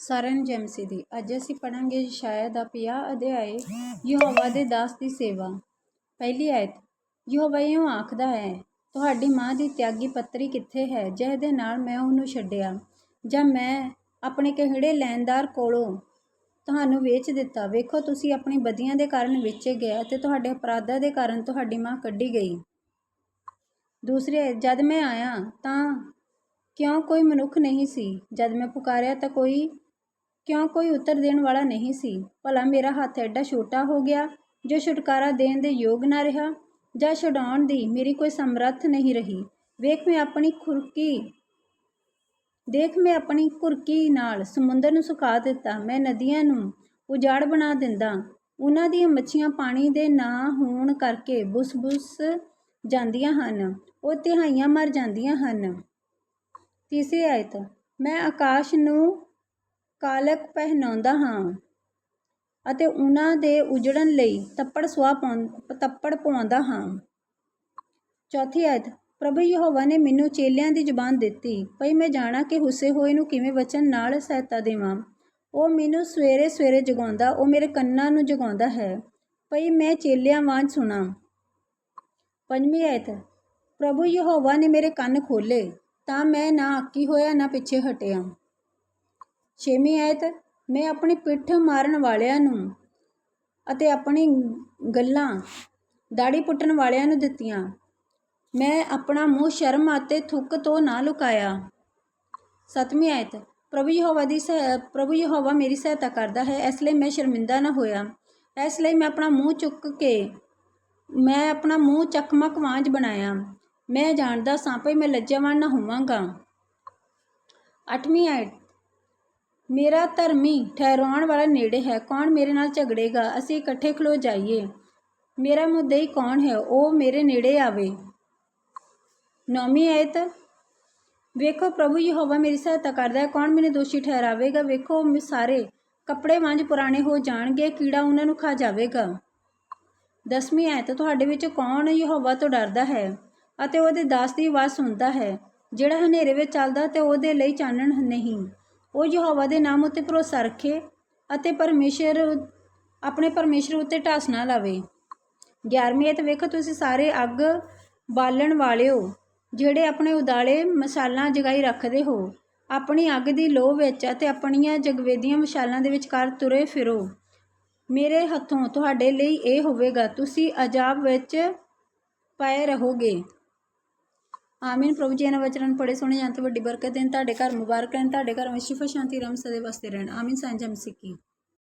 ਸਾਰਿਆਂ ਨੂੰ ਜੈ ਮਸੀਹ ਦੀ। ਅੱਜ ਅਸੀਂ ਪੜਾਂਗੇ ਯਸ਼ਾਇਆ ਦਾ 50 ਅਧਿਆਏ ਯਹੋਵਾ ਦੇ ਦਾਸ ਦੀ ਸੇਵਾ। ਪਹਿਲੀ ਆਇਤ ਯਹੋਵਾ ਇਉਂ ਆਖਦਾ ਹੈ ਤੁਹਾਡੀ ਮਾਂ ਦੀ ਤਿਆਗੀ ਪੱਤਰੀ ਕਿੱਥੇ ਹੈ ਜਿਹਦੇ ਨਾਲ ਮੈਂ ਉਹਨੂੰ ਛੱਡਿਆ? ਜਾਂ ਮੈਂ ਆਪਣੇ ਕਿਹੜੇ ਲੈਣਦਾਰ ਕੋਲੋਂ ਤੁਹਾਨੂੰ ਵੇਚ ਦਿੱਤਾ? ਵੇਖੋ ਤੁਸੀਂ ਆਪਣੀ ਬਦੀਆਂ ਦੇ ਕਾਰਨ ਵੇਚੇ ਗਏ ਅਤੇ ਤੁਹਾਡੇ ਅਪਰਾਧਾਂ ਦੇ ਕਾਰਨ ਤੁਹਾਡੀ ਮਾਂ ਕੱਢੀ ਗਈ। ਦੂਸਰੀ ਆਇਤ, ਜਦ ਮੈਂ ਆਇਆ ਤਾਂ ਕਿਉਂ ਕੋਈ ਮਨੁੱਖ ਨਹੀਂ ਸੀ? ਜਦ ਮੈਂ ਪੁਕਾਰਿਆ ਤਾਂ ਕੋਈ ਕਿਉਂ ਕੋਈ ਉੱਤਰ ਦੇਣ ਵਾਲਾ ਨਹੀਂ ਸੀ? ਭਲਾ ਮੇਰਾ ਹੱਥ ਐਡਾ ਛੋਟਾ ਹੋ ਗਿਆ ਜੋ ਛੁਟਕਾਰਾ ਦੇਣ ਦੇ ਯੋਗ ਨਾ ਰਿਹਾ ਜਾਂ ਛਡਾਉਣ ਦੀ ਮੇਰੀ ਕੋਈ ਸਮਰੱਥ ਨਹੀਂ ਰਹੀ। ਵੇਖ ਮੈਂ ਆਪਣੀ ਖੁਰਕੀ, ਦੇਖ ਮੈਂ ਆਪਣੀ ਕੁਰਕੀ ਨਾਲ ਸਮੁੰਦਰ ਨੂੰ ਸੁਕਾ ਦਿੱਤਾ। ਮੈਂ ਨਦੀਆਂ ਨੂੰ ਉਜਾੜ ਬਣਾ ਦਿੰਦਾ। ਉਹਨਾਂ ਦੀਆਂ ਮੱਛੀਆਂ ਪਾਣੀ ਦੇ ਨਾ ਹੋਣ ਕਰਕੇ ਬੁਸ-ਬੁਸ ਜਾਂਦੀਆਂ ਹਨ। ਉਹ ਤਿਹਾਈਆਂ ਮਰ ਜਾਂਦੀਆਂ ਹਨ। ਤੀਸਰੀ ਆਇਤ, ਮੈਂ ਆਕਾਸ਼ ਨੂੰ ਕਾਲਕ ਪਹਿਨਾਉਂਦਾ ਹਾਂ ਅਤੇ ਉਹਨਾਂ ਦੇ ਉਜੜਨ ਲਈ ਤੱਪੜ ਸੁਆ ਪਾਉਂ, ਤੱਪੜ ਪਵਾਉਂਦਾ ਹਾਂ। ਚੌਥੀ ਆਇਤ, ਪ੍ਰਭੂ ਯਹੋਵਾ ਨੇ ਮੈਨੂੰ ਚੇਲਿਆਂ ਦੀ ਜ਼ੁਬਾਨ ਦਿੱਤੀ, ਭਈ ਮੈਂ ਜਾਣਾ ਕਿ ਹੁਸੇ ਹੋਏ ਨੂੰ ਕਿਵੇਂ ਵਚਨ ਨਾਲ ਸਹਾਇਤਾ ਦੇਵਾਂ। ਉਹ ਮੈਨੂੰ ਸਵੇਰੇ ਸਵੇਰੇ ਜਗਾਉਂਦਾ, ਉਹ ਮੇਰੇ ਕੰਨਾਂ ਨੂੰ ਜਗਾਉਂਦਾ ਹੈ, ਭਈ ਮੈਂ ਚੇਲਿਆਂ ਵਾਂਝ ਸੁਣਾ। ਪੰਜਵੀਂ ਆਇਤ, ਪ੍ਰਭੂ ਯਹੋਵਾ ਨੇ ਮੇਰੇ ਕੰਨ ਖੋਲੇ ਤਾਂ ਮੈਂ ਨਾ ਅੱਕੀ ਹੋਇਆ, ਨਾ ਪਿੱਛੇ ਹਟਿਆ। ਛੇਵੀਂ ਆਇਤ, ਮੈਂ ਆਪਣੀ ਪਿੱਠ ਮਾਰਨ ਵਾਲਿਆਂ ਨੂੰ ਅਤੇ ਆਪਣੀ ਗੱਲਾਂ ਦਾੜੀ ਪੁੱਟਣ ਵਾਲਿਆਂ ਨੂੰ ਦਿੱਤੀਆਂ। ਮੈਂ ਆਪਣਾ ਮੂੰਹ ਸ਼ਰਮ ਅਤੇ ਥੁੱਕ ਤੋਂ ਨਾ ਲੁਕਾਇਆ। ਸਤਵੀਂ ਆਇਤ, ਪ੍ਰਭੂ ਯਹੋਵਾ ਦੀ ਸਹਾਇ ਪ੍ਰਭੂ ਯਹੋਵਾ ਮੇਰੀ ਸਹਾਇਤਾ ਕਰਦਾ ਹੈ, ਇਸ ਲਈ ਮੈਂ ਸ਼ਰਮਿੰਦਾ ਨਾ ਹੋਇਆ। ਇਸ ਲਈ ਮੈਂ ਆਪਣਾ ਮੂੰਹ ਚੁੱਕ ਕੇ, ਮੈਂ ਆਪਣਾ ਮੂੰਹ ਚਕਮਕ ਵਾਂਝ ਬਣਾਇਆ। ਮੈਂ ਜਾਣਦਾ ਸਾਂ, ਭਈ ਮੈਂ ਲੱਜਾਵਾਨ ਨਾ ਹੋਵਾਂਗਾ। ਅੱਠਵੀਂ ਆਇਤ ਮੇਰਾ ਧਰਮੀ ਠਹਿਰਾਉਣ ਵਾਲਾ ਨੇੜੇ ਹੈ, ਕੌਣ ਮੇਰੇ ਨਾਲ ਝਗੜੇਗਾ? ਅਸੀਂ ਇਕੱਠੇ ਖਲੋ ਜਾਈਏ। ਮੇਰਾ ਮੁੱਦਈ ਕੌਣ ਹੈ? ਉਹ ਮੇਰੇ ਨੇੜੇ ਆਵੇ। ਨੌਵੀਂ ਆਇਤ। ਵੇਖੋ, ਪ੍ਰਭੂ ਯਹੋਵਾ ਮੇਰੀ ਸਹਾਇਤਾ ਕਰਦਾ ਹੈ। ਕੌਣ ਮੈਨੂੰ ਦੋਸ਼ੀ ਠਹਿਰਾਵੇਗਾ? ਵੇਖੋ ਮੇ, ਸਾਰੇ ਕੱਪੜੇ ਵਾਂਝ ਪੁਰਾਣੇ ਹੋ ਜਾਣਗੇ, ਕੀੜਾ ਉਹਨਾਂ ਨੂੰ ਖਾ ਜਾਵੇਗਾ। ਦਸਵੀਂ ਆਇਤ। ਤੁਹਾਡੇ ਵਿੱਚ ਕੌਣ ਯਹੋਵਾ ਤੋਂ ਡਰਦਾ ਹੈ ਅਤੇ ਉਹਦੇ ਦਾਸ ਦੀ ਆਵਾਜ਼ ਸੁਣਦਾ ਹੈ? ਜਿਹੜਾ ਹਨੇਰੇ ਵਿੱਚ ਚੱਲਦਾ ਤੇ ਉਹਦੇ ਲਈ ਚਾਨਣ ਨਹੀਂ। ਉਹ ਯਹੋਵਾ ਦੇ ਨਾਮ ਉੱਤੇ ਭਰੋਸਾ ਰੱਖੇ ਅਤੇ ਪਰਮੇਸ਼ਰ ਆਪਣੇ ਪਰਮੇਸ਼ਰ ਉੱਤੇ ਢਾਸ ਨਾ ਲਾਵੇ। 11ਵੀਂ ਆਇਤ ਵੇਖੋ, ਤੁਸੀਂ ਸਾਰੇ ਅੱਗ ਬਾਲਣ ਵਾਲਿਓ ਜਿਹੜੇ ਆਪਣੇ ਉਦਾਲੇ ਮਸਾਲਾਂ ਜਗਾਈ ਰੱਖਦੇ ਹੋ। ਆਪਣੀ ਅੱਗ ਦੀ ਲੋਹ ਵਿੱਚ ਅਤੇ ਆਪਣੀਆਂ ਜਗਵੇਦੀਆਂ ਮਸ਼ਾਲਾਂ ਦੇ ਵਿਚਕਾਰ ਤੁਰੇ ਫਿਰੋ। ਮੇਰੇ ਹੱਥੋਂ ਤੁਹਾਡੇ ਲਈ ਇਹ ਹੋਵੇਗਾ, ਤੁਸੀਂ ਅਜਾਬ ਵਿੱਚ ਪਏ ਰਹੋਗੇ। ਆਮੀਨ, ਪ੍ਰਭੂ ਜੀ, ਇਹਨਾਂ ਵਚਨਾਂ ਨੂੰ ਪੜੇ ਸੁਣੇ ਜਾਣ ਤੇ ਵੱਡੀ ਬਰਕਤ ਦੇਣ। ਤੁਹਾਡੇ ਘਰ ਮੁਬਾਰਕ ਰਹਿਣ, ਤੁਹਾਡੇ ਘਰ ਵਿੱਚ ਸ਼ਿਫਾ ਸ਼ਾਂਤੀ ਰਮ ਸਦੇ ਵਸਦੇ ਰਹਿਣ। ਆਮੀਨ, ਸਾਂਝਾ ਮਸੀਹ